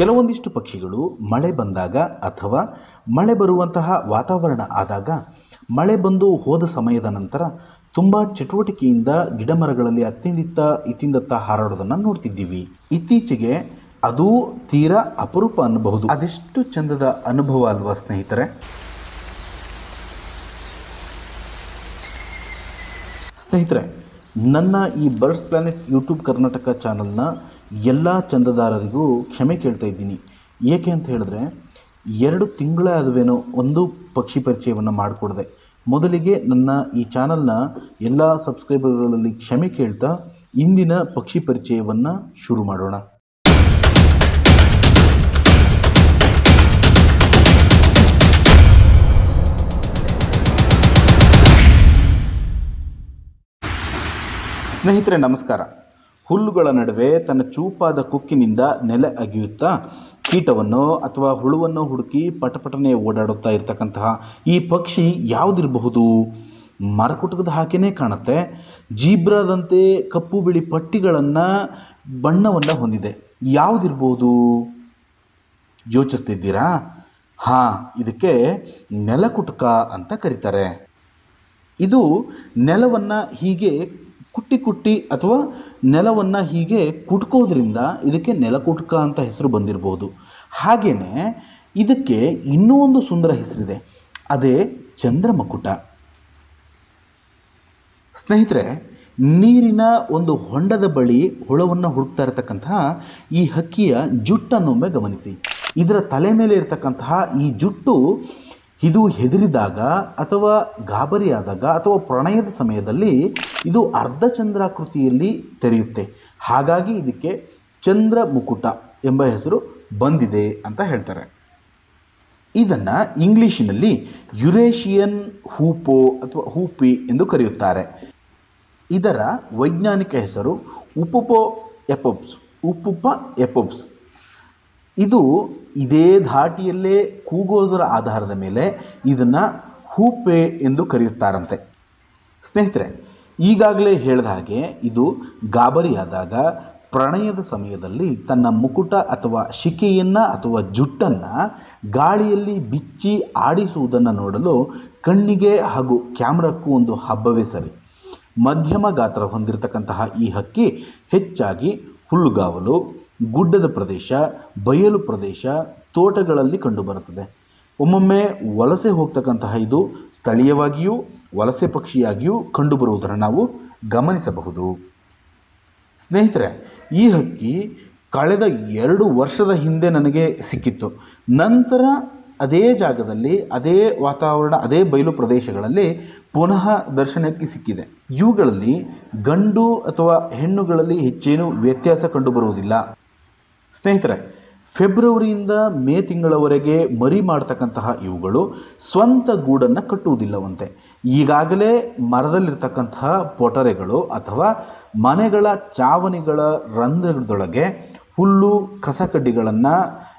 ಕೆಲವೊಂದಿಷ್ಟು ಪಕ್ಷಿಗಳು ಮಳೆ ಬಂದಾಗ ಅಥವಾ ಮಳೆ ಬರುವಂತಹ ವಾತಾವರಣ ಆದಾಗ ಮಳೆ ಬಂದು ಹೋದ ಸಮಯದ ನಂತರ ತುಂಬ ಚಟುವಟಿಕೆಯಿಂದ ಗಿಡಮರಗಳಲ್ಲಿ ಅತ್ತಿಂದಿತ್ತ, ಇತ್ತಿಂದತ್ತ ಹಾರಾಡೋದನ್ನು ನೋಡ್ತಿದ್ದೀವಿ. ಇತ್ತೀಚೆಗೆ ಅದು ತೀರಾ ಅಪರೂಪ ಅನ್ನಬಹುದು. ಅದೆಷ್ಟು ಚಂದದ ಅನುಭವ ಅಲ್ವಾ ಸ್ನೇಹಿತರೆ? ಸ್ನೇಹಿತರೆ, ನನ್ನ ಈ ಬರ್ಡ್ಸ್ ಪ್ಲಾನೆಟ್ ಯೂಟ್ಯೂಬ್ ಕರ್ನಾಟಕ ಚಾನಲ್ನ ಎಲ್ಲ ಚಂದದಾರರಿಗೂ ಕ್ಷಮೆ ಕೇಳ್ತಾ ಇದ್ದೀನಿ. ಏಕೆ ಅಂತ ಹೇಳಿದ್ರೆ, ಎರಡು ತಿಂಗಳೇ ಆದವೇನೋ ಒಂದು ಪಕ್ಷಿ ಪರಿಚಯವನ್ನು ಮಾಡಿಕೊಡ್ದೆ. ಮೊದಲಿಗೆ ನನ್ನ ಈ ಚಾನಲ್ನ ಎಲ್ಲ ಸಬ್ಸ್ಕ್ರೈಬರ್ಗಳಲ್ಲಿ ಕ್ಷಮೆ ಕೇಳ್ತಾ ಇಂದಿನ ಪಕ್ಷಿ ಪರಿಚಯವನ್ನು ಶುರು ಮಾಡೋಣ. ಸ್ನೇಹಿತರೆ, ನಮಸ್ಕಾರ. ಹುಲ್ಲುಗಳ ನಡುವೆ ತನ್ನ ಚೂಪಾದ ಕುಕ್ಕಿನಿಂದ ನೆಲೆ ಅಗಿಯುತ್ತಾ ಕೀಟವನ್ನು ಅಥವಾ ಹುಳುವನ್ನು ಹುಡುಕಿ ಪಟಪಟನೆ ಓಡಾಡುತ್ತಾ ಇರತಕ್ಕಂತಹ ಈ ಪಕ್ಷಿ ಯಾವುದಿರಬಹುದು? ಮರಕುಟುಕದ ಹಾಗೆಯೇ ಕಾಣುತ್ತೆ. ಜೀಬ್ರಾದಂತೆ ಕಪ್ಪು ಬಿಳಿ ಪಟ್ಟಿಗಳನ್ನು ಬಣ್ಣವನ್ನು ಹೊಂದಿದೆ. ಯಾವುದಿರ್ಬೋದು ಯೋಚಿಸ್ತಿದ್ದೀರಾ? ಹಾಂ, ಇದಕ್ಕೆ ನೆಲಕುಟುಕ ಅಂತ ಕರೀತಾರೆ. ಇದು ನೆಲವನ್ನು ಹೀಗೆ ಕುಟ್ಟಿ ಕುಟ್ಟಿ ಅಥವಾ ನೆಲವನ್ನು ಹೀಗೆ ಕುಟ್ಕೋದ್ರಿಂದ ಇದಕ್ಕೆ ನೆಲಕುಟ್ಕ ಅಂತ ಹೆಸರು ಬಂದಿರ್ಬೋದು. ಹಾಗೆಯೇ ಇದಕ್ಕೆ ಇನ್ನೂ ಒಂದು ಸುಂದರ ಹೆಸರಿದೆ. ಅದೇ ಚಂದ್ರಮಕುಟ. ಸ್ನೇಹಿತರೆ, ನೀರಿನ ಒಂದು ಹೊಂಡದ ಬಳಿ ಹುಳವನ್ನು ಹುಡುಕ್ತಾ ಇರತಕ್ಕಂತಹ ಈ ಹಕ್ಕಿಯ ಜುಟ್ಟನ್ನೊಮ್ಮೆ ಗಮನಿಸಿ. ಇದರ ತಲೆ ಮೇಲೆ ಇರತಕ್ಕಂತಹ ಈ ಜುಟ್ಟು ಇದು ಹೆದರಿದಾಗ ಅಥವಾ ಗಾಬರಿಯಾದಾಗ ಅಥವಾ ಪ್ರಣಯದ ಸಮಯದಲ್ಲಿ ಇದು ಅರ್ಧಚಂದ್ರಾಕೃತಿಯಲ್ಲಿ ತೆರೆಯುತ್ತೆ. ಹಾಗಾಗಿ ಇದಕ್ಕೆ ಚಂದ್ರ ಮುಕುಟ ಎಂಬ ಹೆಸರು ಬಂದಿದೆ ಅಂತ ಹೇಳ್ತಾರೆ. ಇದನ್ನು ಇಂಗ್ಲೀಷಿನಲ್ಲಿ ಯುರೇಷಿಯನ್ ಹೂಪೋ ಅಥವಾ ಹೂಪಿ ಎಂದು ಕರೆಯುತ್ತಾರೆ. ಇದರ ವೈಜ್ಞಾನಿಕ ಹೆಸರು ಉಪುಪೋ ಎಪೊಪ್ಸ್, ಉಪುಪ ಎಪೊಪ್ಸ್. ಇದು ಇದೇ ಧಾಟಿಯಲ್ಲೇ ಕೂಗೋದರ ಆಧಾರದ ಮೇಲೆ ಇದನ್ನು ಹೂಪೆ ಎಂದು ಕರೆಯುತ್ತಾರಂತೆ. ಸ್ನೇಹಿತರೆ ಈಗಾಗಲೇ ಹೇಳಿದ ಹಾಗೆ ಇದು ಗಾಬರಿಯಾದಾಗ ಪ್ರಣಯದ ಸಮಯದಲ್ಲಿ ತನ್ನ ಮುಕುಟ ಅಥವಾ ಶಿಕೆಯನ್ನು ಅಥವಾ ಜುಟ್ಟನ್ನು ಗಾಳಿಯಲ್ಲಿ ಬಿಚ್ಚಿ ಆಡಿಸುವುದನ್ನು ನೋಡಲು ಕಣ್ಣಿಗೆ ಹಾಗೂ ಕ್ಯಾಮ್ರಕ್ಕೂ ಒಂದು ಹಬ್ಬವೇ ಸರಿ. ಮಧ್ಯಮ ಗಾತ್ರ ಹೊಂದಿರತಕ್ಕಂತಹ ಈ ಹಕ್ಕಿ ಹೆಚ್ಚಾಗಿ ಹುಲ್ಲುಗಾವಲು, ಗುಡ್ಡದ ಪ್ರದೇಶ, ಬಯಲು ಪ್ರದೇಶ, ತೋಟಗಳಲ್ಲಿ ಕಂಡುಬರುತ್ತದೆ. ಒಮ್ಮೊಮ್ಮೆ ವಲಸೆ ಹೋಗ್ತಕ್ಕಂತಹ ಇದು ಸ್ಥಳೀಯವಾಗಿಯೂ ವಲಸೆ ಪಕ್ಷಿಯಾಗಿಯೂ ಕಂಡುಬರುವುದನ್ನು ನಾವು ಗಮನಿಸಬಹುದು. ಸ್ನೇಹಿತರೆ, ಈ ಹಕ್ಕಿ ಕಳೆದ ಎರಡು ವರ್ಷದ ಹಿಂದೆ ನನಗೆ ಸಿಕ್ಕಿತ್ತು. ನಂತರ ಅದೇ ಜಾಗದಲ್ಲಿ, ಅದೇ ವಾತಾವರಣ, ಅದೇ ಬಯಲು ಪ್ರದೇಶಗಳಲ್ಲಿ ಪುನಃ ದರ್ಶನಕ್ಕೆ ಸಿಕ್ಕಿದೆ. ಇವುಗಳಲ್ಲಿ ಗಂಡು ಅಥವಾ ಹೆಣ್ಣುಗಳಲ್ಲಿ ಹೆಚ್ಚೇನು ವ್ಯತ್ಯಾಸ ಕಂಡುಬರುವುದಿಲ್ಲ. ಸ್ನೇಹಿತರೆ ಫೆಬ್ರವರಿಯಿಂದ ಮೇ ತಿಂಗಳವರೆಗೆ ಮರಿ ಮಾಡ್ತಕ್ಕಂತಹ ಇವುಗಳು ಸ್ವಂತ ಗೂಡನ್ನು ಕಟ್ಟುವುದಿಲ್ಲವಂತೆ. ಈಗಾಗಲೇ ಮರದಲ್ಲಿರ್ತಕ್ಕಂತಹ ಪೊಟರೆಗಳು ಅಥವಾ ಮನೆಗಳ ಚಾವಣಿಗಳ ರಂಧ್ರದೊಳಗೆ ಹುಲ್ಲು, ಕಸಕಡ್ಡಿಗಳನ್ನು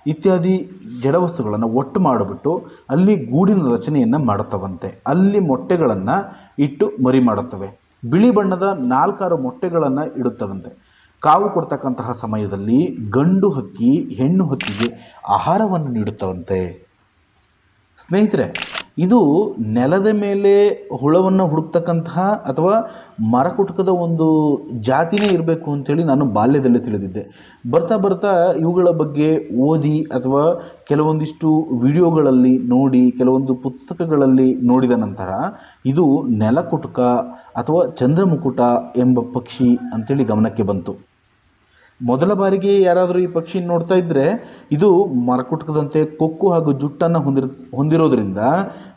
ಇತ್ಯಾದಿ ಜಡವಸ್ತುಗಳನ್ನು ಒಟ್ಟು ಮಾಡಿಬಿಟ್ಟು ಅಲ್ಲಿ ಗೂಡಿನ ರಚನೆಯನ್ನು ಮಾಡುತ್ತವಂತೆ. ಅಲ್ಲಿ ಮೊಟ್ಟೆಗಳನ್ನು ಇಟ್ಟು ಮರಿ ಮಾಡುತ್ತವೆ. ಬಿಳಿ ಬಣ್ಣದ ನಾಲ್ಕಾರು ಮೊಟ್ಟೆಗಳನ್ನು ಇಡುತ್ತವಂತೆ. ಕಾವು ಕೊಡ್ತಕ್ಕಂತಹ ಸಮಯದಲ್ಲಿ ಗಂಡು ಹಕ್ಕಿ, ಹೆಣ್ಣು ಹಕ್ಕಿಗೆ ಆಹಾರವನ್ನು ನೀಡುತ್ತವಂತೆ. ಸ್ನೇಹಿತರೆ, ಇದು ನೆಲದ ಮೇಲೆ ಹುಳವನ್ನು ಹುಡುಕ್ತಕ್ಕಂತಹ ಅಥವಾ ಮರಕುಟುಕದ ಒಂದು ಜಾತಿನೇ ಇರಬೇಕು ಅಂಥೇಳಿ ನಾನು ಬಾಲ್ಯದಲ್ಲಿ ತಿಳಿದಿದ್ದೆ. ಬರ್ತಾ ಬರ್ತಾ ಇವುಗಳ ಬಗ್ಗೆ ಓದಿ ಅಥವಾ ಕೆಲವೊಂದಿಷ್ಟು ವಿಡಿಯೋಗಳಲ್ಲಿ ನೋಡಿ, ಕೆಲವೊಂದು ಪುಸ್ತಕಗಳಲ್ಲಿ ನೋಡಿದ ನಂತರ ಇದು ನೆಲಕುಟುಕ ಅಥವಾ ಚಂದ್ರಮುಕುಟ ಎಂಬ ಪಕ್ಷಿ ಅಂಥೇಳಿ ಗಮನಕ್ಕೆ ಬಂತು. ಮೊದಲ ಬಾರಿಗೆ ಯಾರಾದರೂ ಈ ಪಕ್ಷಿ ನೋಡ್ತಾ ಇದ್ದರೆ ಇದು ಮರಕುಟಕದಂತೆ ಕೊಕ್ಕು ಹಾಗೂ ಜುಟ್ಟನ್ನು ಹೊಂದಿರ, ಹೊಂದಿರೋದ್ರಿಂದ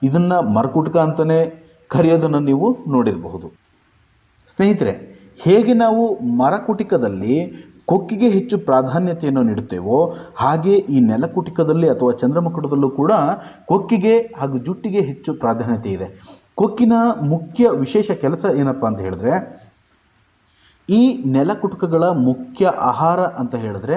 ಇದನ್ನು ಮರಕುಟಕ ಅಂತಲೇ ಕರೆಯೋದನ್ನು ನೀವು ನೋಡಿರಬಹುದು. ಸ್ನೇಹಿತರೆ, ಹೇಗೆ ನಾವು ಮರಕುಟಿಕದಲ್ಲಿ ಕೊಕ್ಕಿಗೆ ಹೆಚ್ಚು ಪ್ರಾಧಾನ್ಯತೆಯನ್ನು ನೀಡುತ್ತೇವೋ ಹಾಗೆ ಈ ನೆಲಕುಟಿಕದಲ್ಲಿ ಅಥವಾ ಚಂದ್ರಮಕುಟದಲ್ಲೂ ಕೂಡ ಕೊಕ್ಕಿಗೆ ಹಾಗೂ ಜುಟ್ಟಿಗೆ ಹೆಚ್ಚು ಪ್ರಾಧಾನ್ಯತೆ ಇದೆ. ಕೊಕ್ಕಿನ ಮುಖ್ಯ ವಿಶೇಷ ಕೆಲಸ ಏನಪ್ಪ ಅಂತ ಹೇಳಿದ್ರೆ ಈ ನೆಲಕುಟುಕಗಳ ಮುಖ್ಯ ಆಹಾರ ಅಂತ ಹೇಳಿದ್ರೆ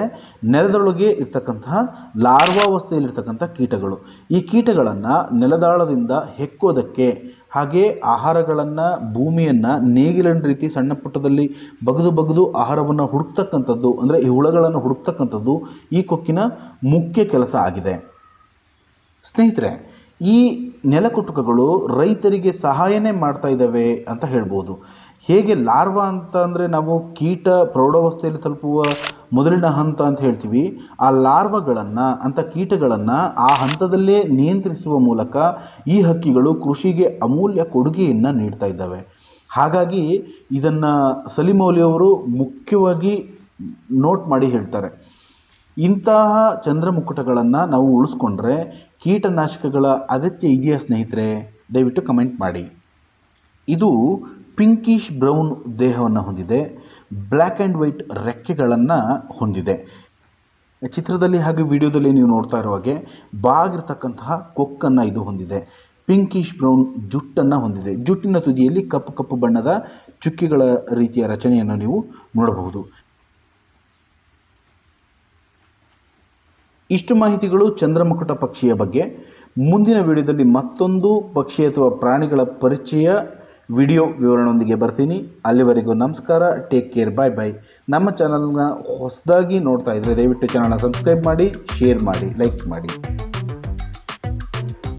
ನೆಲದೊಳಗೆ ಇರ್ತಕ್ಕಂತಹ ಲಾರ್ವಾವಸ್ಥೆಯಲ್ಲಿರ್ತಕ್ಕಂಥ ಕೀಟಗಳು. ಈ ಕೀಟಗಳನ್ನು ನೆಲದಾಳದಿಂದ ಹೆಕ್ಕೋದಕ್ಕೆ ಹಾಗೆ ಆಹಾರಗಳನ್ನು ಭೂಮಿಯನ್ನು ನೇಗಿಲಿನ ರೀತಿ ಸಣ್ಣ ಪುಟ್ಟದಲ್ಲಿ ಬಗೆದು ಬಗೆದು ಆಹಾರವನ್ನು ಹುಡುಕ್ತಕ್ಕಂಥದ್ದು, ಅಂದರೆ ಈ ಹುಳಗಳನ್ನು ಹುಡುಕ್ತಕ್ಕಂಥದ್ದು ಈ ಕೊಕ್ಕಿನ ಮುಖ್ಯ ಕೆಲಸ ಆಗಿದೆ. ಸ್ನೇಹಿತರೆ, ಈ ನೆಲಕುಟುಕಗಳು ರೈತರಿಗೆ ಸಹಾಯನೇ ಮಾಡ್ತಾ ಇದ್ದಾವೆ ಅಂತ ಹೇಳ್ಬೋದು. ಹೇಗೆ ಲಾರ್ವಾ ಅಂತ ಅಂದರೆ ನಾವು ಕೀಟ ಪ್ರೌಢಾವಸ್ಥೆಯಲ್ಲಿ ತಲುಪುವ ಮೊದಲಿನ ಹಂತ ಅಂತ ಹೇಳ್ತೀವಿ. ಆ ಲಾರ್ವಗಳನ್ನು ಅಂಥ ಕೀಟಗಳನ್ನು ಆ ಹಂತದಲ್ಲೇ ನಿಯಂತ್ರಿಸುವ ಮೂಲಕ ಈ ಹಕ್ಕಿಗಳು ಕೃಷಿಗೆ ಅಮೂಲ್ಯ ಕೊಡುಗೆಯನ್ನು ನೀಡ್ತಾ ಇದ್ದಾವೆ. ಹಾಗಾಗಿ ಇದನ್ನು ಸಲಿಮೌಲಿಯವರು ಮುಖ್ಯವಾಗಿ ನೋಟ್ ಮಾಡಿ ಹೇಳ್ತಾರೆ. ಇಂತಹ ಚಂದ್ರಮುಕುಟಗಳನ್ನು ನಾವು ಉಳಿಸ್ಕೊಂಡ್ರೆ ಕೀಟನಾಶಕಗಳ ಅಗತ್ಯ ಇದೆಯಾ ಸ್ನೇಹಿತರೆ? ದಯವಿಟ್ಟು ಕಮೆಂಟ್ ಮಾಡಿ. ಇದು ಪಿಂಕಿಶ್ ಬ್ರೌನ್ ದೇಹವನ್ನು ಹೊಂದಿದೆ ಬ್ಲ್ಯಾಕ್ ಆ್ಯಂಡ್ ವೈಟ್ ರೆಕ್ಕೆಗಳನ್ನು ಹೊಂದಿದೆ. ಚಿತ್ರದಲ್ಲಿ ಹಾಗೆ ವಿಡಿಯೋದಲ್ಲಿ ನೀವು ನೋಡ್ತಾ ಇರೋ ಹಾಗೆ ಬಾಗಿರ್ತಕ್ಕಂತಹ ಕೊಕ್ಕನ್ನು ಇದು ಹೊಂದಿದೆ. ಪಿಂಕಿಶ್ ಬ್ರೌನ್ ಜುಟ್ಟನ್ನು ಹೊಂದಿದೆ. ಜುಟ್ಟಿನ ತುದಿಯಲ್ಲಿ ಕಪ್ಪು ಕಪ್ಪು ಬಣ್ಣದ ಚುಕ್ಕಿಗಳ ರೀತಿಯ ರಚನೆಯನ್ನು ನೀವು ನೋಡಬಹುದು. ಇಷ್ಟು ಮಾಹಿತಿಗಳು ಚಂದ್ರಮುಕುಟ ಪಕ್ಷಿಯ ಬಗ್ಗೆ. ಮುಂದಿನ ವಿಡಿಯೋದಲ್ಲಿ ಮತ್ತೊಂದು ಪಕ್ಷಿ ಅಥವಾ ಪ್ರಾಣಿಗಳ ಪರಿಚಯ ವಿಡಿಯೋ ವಿವರಣೆಯೊಂದಿಗೆ ಬರ್ತೀನಿ. ಅಲ್ಲಿವರೆಗೂ ನಮಸ್ಕಾರ. ಟೇಕ್ ಕೇರ್ ಬಾಯ್ ಬಾಯ್ ನಮ್ಮ ಚಾನಲ್ನ ಹೊಸದಾಗಿ ನೋಡ್ತಾ ಇದ್ದರೆ ದಯವಿಟ್ಟು ಚಾನಲ್ನ ಸಬ್ಸ್ಕ್ರೈಬ್ ಮಾಡಿ ಶೇರ್ ಮಾಡಿ ಲೈಕ್ ಮಾಡಿ.